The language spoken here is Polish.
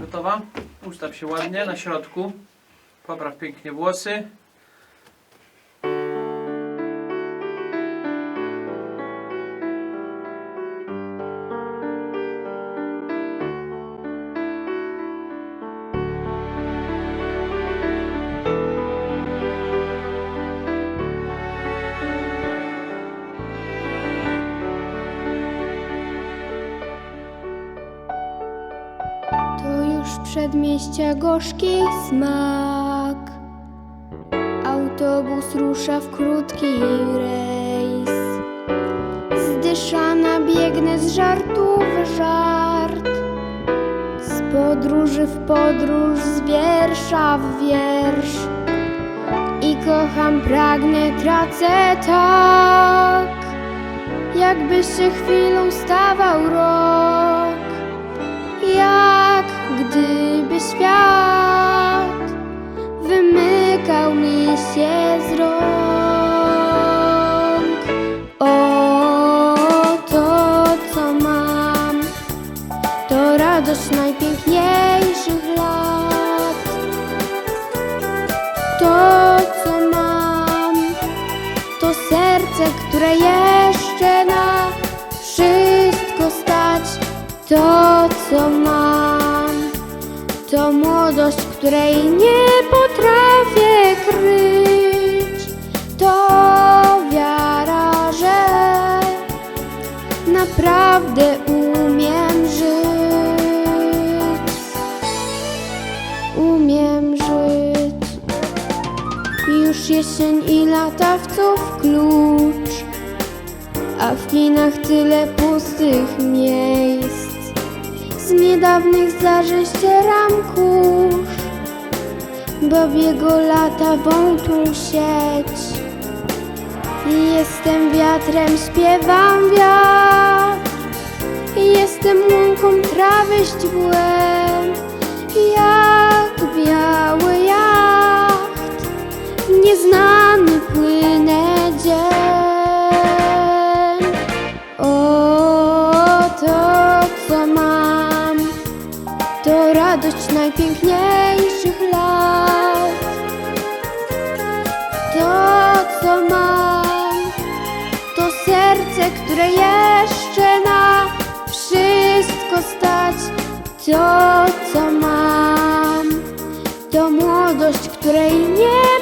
Gotowa? Ustaw się ładnie na środku. Popraw pięknie włosy. Przedmieścia gorzki smak. Autobus rusza w krótki rejs. Zdyszana biegnę z żartu w żart. Z podróży w podróż, z wiersza w wiersz. I kocham, pragnę, tracę tak. Jakby się chwilą stawał rok jak świat wymykał mi się z rąk. O, to co mam, to radość najpiękniejszych lat. To co mam, to serce, które jeszcze na wszystko stać. To, co mam, to młodość, której nie potrafię kryć. To wiara, że naprawdę umiem żyć. Umiem żyć. Już jesień i latawców klucz a w kinach tyle pustych miejsc. Z niedawnych zdarzeń ścieram kurz, bo lata wątłą sieć. Jestem wiatrem, śpiewam wiatr, jestem łąką trawy źdźbłem, jak biały jacht, nieznany płynę dzień. Radość najpiękniejszych lat. To co mam, to serce, które jeszcze na wszystko stać. To co mam, to młodość, której nie